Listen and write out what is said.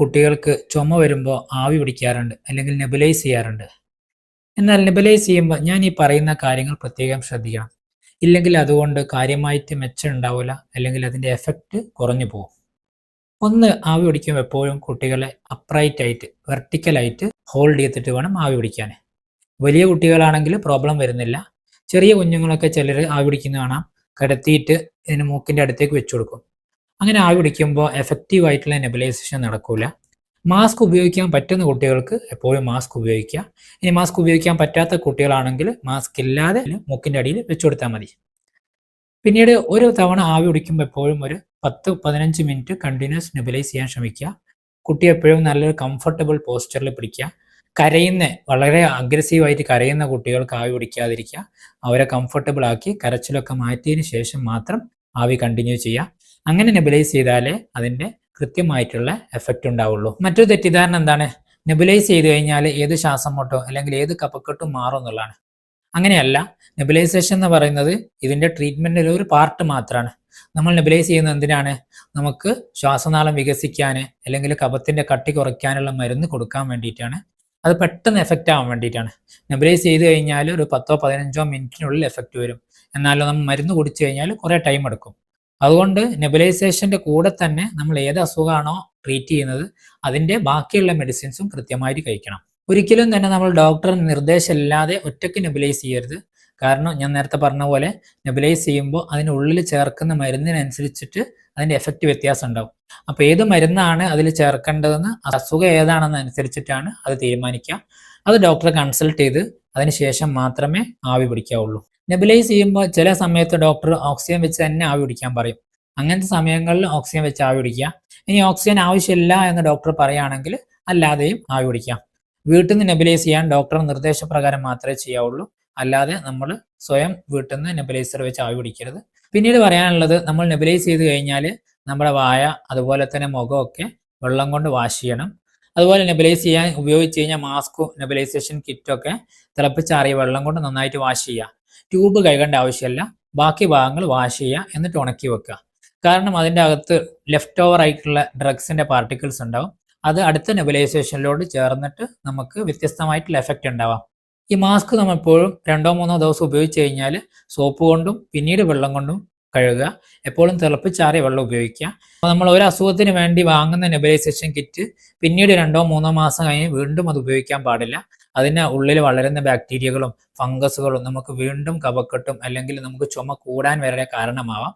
കുട്ടികൾക്ക് ചുമ വരുമ്പോൾ ആവി പിടിക്കാറുണ്ട് അല്ലെങ്കിൽ നെബുലൈസ് ചെയ്യാറുണ്ട്. എന്നാൽ നെബുലൈസ് ചെയ്യുമ്പോൾ ഞാൻ ഈ പറയുന്ന കാര്യങ്ങൾ പ്രത്യേകം ശ്രദ്ധിക്കണം. ഇല്ലെങ്കിൽ അതുകൊണ്ട് കാര്യമായിട്ട് മെച്ചം ഉണ്ടാവില്ല അല്ലെങ്കിൽ അതിന്റെ എഫക്റ്റ് കുറഞ്ഞു പോകും. ഒന്ന് ആവി പിടിക്കുമ്പോൾ എപ്പോഴും കുട്ടികളെ അപ്രൈറ്റ് ആയിട്ട് വെർട്ടിക്കലായിട്ട് ഹോൾഡ് ചെയ്തിട്ട് വേണം ആവി പിടിക്കാൻ. വലിയ കുട്ടികളാണെങ്കിൽ പ്രോബ്ലം വരുന്നില്ല. ചെറിയ കുഞ്ഞുങ്ങളൊക്കെ ചിലർ ആവി പിടിക്കുന്ന കാണാം കിടത്തിയിട്ട് ഇതിന് മൂക്കിന്റെ അടുത്തേക്ക് വെച്ചു കൊടുക്കും. അങ്ങനെ ആവി പിടിക്കുമ്പോൾ എഫക്റ്റീവ് ആയിട്ടുള്ള നെബുലൈസേഷൻ നടക്കില്ല മാസ്ക് ഉപയോഗിക്കാൻ പറ്റുന്ന കുട്ടികൾക്ക് എപ്പോഴും മാസ്ക് ഉപയോഗിക്കുക. ഇനി മാസ്ക് ഉപയോഗിക്കാൻ പറ്റാത്ത കുട്ടികളാണെങ്കിൽ മാസ്ക് ഇല്ലാതെ മൂക്കിന്റെ അടിയിൽ വെച്ചു കൊടുത്താൽ മതി. പിന്നീട് ഒരു തവണ ആവി പിടിക്കുമ്പോൾ എപ്പോഴും ഒരു പത്ത് പതിനഞ്ച് മിനിറ്റ് കണ്ടിന്യൂസ് നെബുലൈസ് ചെയ്യാൻ ശ്രമിക്കുക. കുട്ടി എപ്പോഴും നല്ലൊരു കംഫർട്ടബിൾ പോസ്റ്ററിൽ പിടിക്കുക. കരയുന്ന വളരെ അഗ്രസീവായിട്ട് കരയുന്ന കുട്ടികൾക്ക് ആവി പിടിക്കാതിരിക്കുക. അവരെ കംഫർട്ടബിൾ ആക്കി കരച്ചിലൊക്കെ മാറ്റിയതിന് ശേഷം മാത്രം ആവി കണ്ടിന്യൂ ചെയ്യുക. അങ്ങനെ നെബുലൈസ് ചെയ്താലേ അതിന്റെ കൃത്യമായിട്ടുള്ള എഫക്റ്റ് ഉണ്ടാവുള്ളൂ. മറ്റൊരു തെറ്റിദ്ധാരണ എന്താണ്? നെബുലൈസ് ചെയ്ത് കഴിഞ്ഞാൽ ഏത് ശ്വാസം മുട്ടോ അല്ലെങ്കിൽ ഏത് കപ്പക്കെട്ടും മാറും എന്നുള്ളതാണ്. അങ്ങനെയല്ല നെബുലൈസേഷൻ എന്ന് പറയുന്നത് ഇതിന്റെ ട്രീറ്റ്മെന്റിൽ ഒരു പാർട്ട് മാത്രമാണ് നമ്മൾ നെബുലൈസ് ചെയ്യുന്നത് എന്തിനാണ്? നമുക്ക് ശ്വാസനാളം വികസിക്കാൻ അല്ലെങ്കിൽ കപത്തിന്റെ കട്ടി കുറയ്ക്കാനുള്ള മരുന്ന് കൊടുക്കാൻ വേണ്ടിയിട്ടാണ്. അത് പെട്ടെന്ന് എഫക്റ്റ് ആവാൻ വേണ്ടിയിട്ടാണ്. നെബുലൈസ് ചെയ്ത് കഴിഞ്ഞാൽ ഒരു പത്തോ പതിനഞ്ചോ മിനിറ്റിനുള്ളിൽ എഫക്റ്റ് വരും. എന്നാലും നമ്മൾ മരുന്ന് കുടിച്ചു കഴിഞ്ഞാൽ കുറേ ടൈം എടുക്കും. അതുകൊണ്ട് നെബുലൈസേഷന്റെ കൂടെ തന്നെ നമ്മൾ ഏത് അസുഖമാണോ ട്രീറ്റ് ചെയ്യുന്നത് അതിന്റെ ബാക്കിയുള്ള മെഡിസിൻസും കൃത്യമായിട്ട് കഴിക്കണം. ഒരിക്കലും തന്നെ നമ്മൾ ഡോക്ടർ നിർദ്ദേശമില്ലാതെ ഒറ്റയ്ക്ക് നെബുലൈസ് ചെയ്യരുത്. കാരണം ഞാൻ നേരത്തെ പറഞ്ഞ പോലെ നെബുലൈസ് ചെയ്യുമ്പോൾ അതിനുള്ളിൽ ചേർക്കുന്ന മരുന്നിനനുസരിച്ചിട്ട് അതിന്റെ എഫക്റ്റ് വ്യത്യാസം ഉണ്ടാവും. അപ്പോൾ ഏത് മരുന്നാണ് അതിൽ ചേർക്കേണ്ടതെന്ന് അസുഖം ഏതാണെന്ന് അനുസരിച്ചിട്ടാണ് അത് തീരുമാനിക്കുക. അത് ഡോക്ടറെ കൺസൾട്ട് ചെയ്ത് അതിനുശേഷം മാത്രമേ ആവി പിടിക്കാവുള്ളൂ. നെബുലൈസ് ചെയ്യുമ്പോൾ ചില സമയത്ത് ഡോക്ടർ ഓക്സിജൻ വെച്ച് തന്നെ ആവി പിടിക്കാൻ പറയും. അങ്ങനത്തെ സമയങ്ങളിൽ ഓക്സിജൻ വെച്ച് ആവി പിടിക്കുക. ഇനി ഓക്സിജൻ ആവശ്യമില്ല എന്ന് ഡോക്ടർ പറയുകയാണെങ്കിൽ അല്ലാതെയും ആവി പിടിക്കാം വീട്ടിൽ നിന്ന് നെബുലൈസ് ചെയ്യാൻ ഡോക്ടർ നിർദ്ദേശപ്രകാരം മാത്രമേ ചെയ്യാവുള്ളൂ. അല്ലാതെ നമ്മൾ സ്വയം വീട്ടിൽ നിന്ന് നെബുലൈസർ വെച്ച് ആവി പിടിക്കരുത്. പിന്നീട് പറയാനുള്ളത് നമ്മൾ നെബുലൈസ് ചെയ്ത് കഴിഞ്ഞാൽ നമ്മുടെ വായ അതുപോലെ തന്നെ മുഖമൊക്കെ വെള്ളം കൊണ്ട് വാഷ് ചെയ്യണം. അതുപോലെ നെബുലൈസ് ചെയ്യാൻ ഉപയോഗിച്ച് കഴിഞ്ഞാൽ മാസ്കും നെബുലൈസേഷൻ കിറ്റൊക്കെ തിളപ്പിച്ചാറിയ വെള്ളം കൊണ്ട് നന്നായിട്ട് വാഷ് ചെയ്യുക. ട്യൂബ് കഴുകേണ്ട ആവശ്യമില്ല ബാക്കി ഭാഗങ്ങൾ വാഷ് ചെയ്യുക എന്നിട്ട് ഉണക്കി വെക്കുക. കാരണം അതിന്റെ അകത്ത് ലെഫ്റ്റ് ഓവർ ആയിട്ടുള്ള ഡ്രഗ്സിന്റെ പാർട്ടിക്കിൾസ് ഉണ്ടാവും. അത് അടുത്ത നെബുലൈസേഷനിലോട് ചേർന്നിട്ട് നമുക്ക് വ്യത്യസ്തമായിട്ടുള്ള എഫക്റ്റ് ഉണ്ടാവാം. ഈ മാസ്ക് നമ്മൾ എപ്പോഴും രണ്ടോ മൂന്നോ ദിവസം ഉപയോഗിച്ച് കഴിഞ്ഞാൽ സോപ്പ് കൊണ്ടും പിന്നീട് വെള്ളം കൊണ്ടും കഴുകുക. എപ്പോഴും തിളപ്പിച്ചാറിയ വെള്ളം ഉപയോഗിക്കുക. അപ്പോൾ നമ്മൾ ഒരു അസുഖത്തിന് വേണ്ടി വാങ്ങുന്ന നെബുലൈസേഷൻ കിറ്റ് പിന്നീട് രണ്ടോ മൂന്നോ മാസം കഴിഞ്ഞ് വീണ്ടും അത് ഉപയോഗിക്കാൻ പാടില്ല. അതിന് ഉള്ളിൽ വളരുന്ന ബാക്ടീരിയകളും ഫംഗസുകളും നമുക്ക് വീണ്ടും കഫക്കെട്ടും അല്ലെങ്കിൽ നമുക്ക് ചുമ കൂടാൻ വരെ കാരണമാവാം.